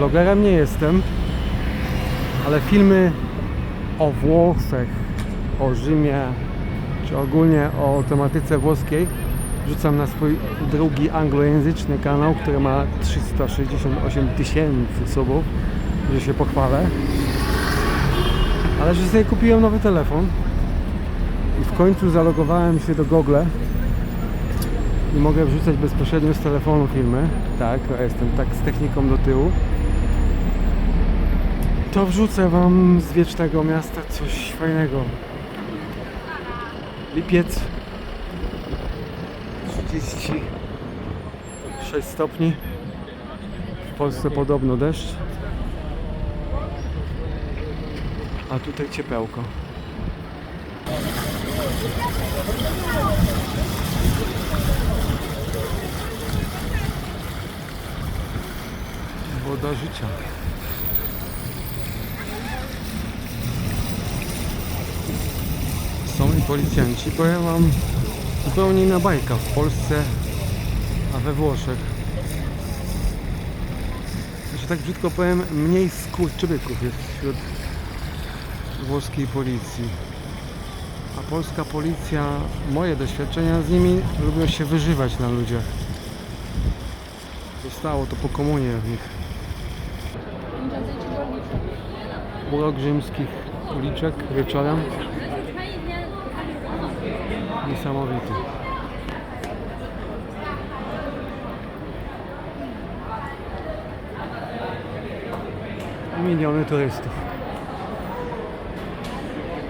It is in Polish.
Vlogerem nie jestem, ale filmy o Włoszech, o Rzymie, czy ogólnie o tematyce włoskiej wrzucam na swój drugi anglojęzyczny kanał, który ma 368 tysięcy subów, że się pochwalę. Ale że sobie kupiłem nowy telefon i w końcu zalogowałem się do Google i mogę wrzucać bezpośrednio z telefonu filmy. Tak, ja jestem tak z techniką do tyłu. To wrzucę Wam z wiecznego miasta coś fajnego. Lipiec 36 stopni. W Polsce podobno deszcz. A tutaj ciepełko. Woda życia. Są i policjanci. Powiem wam zupełnie inna bajka w Polsce, a we Włoszech. Że tak brzydko powiem, mniej skurczybyków jest wśród włoskiej policji. A polska policja, moje doświadczenia z nimi lubią się wyżywać na ludziach. Zostało to po komunie w nich. Urok rzymskich uliczek wieczorem. Niesamowity. Miliony turystów.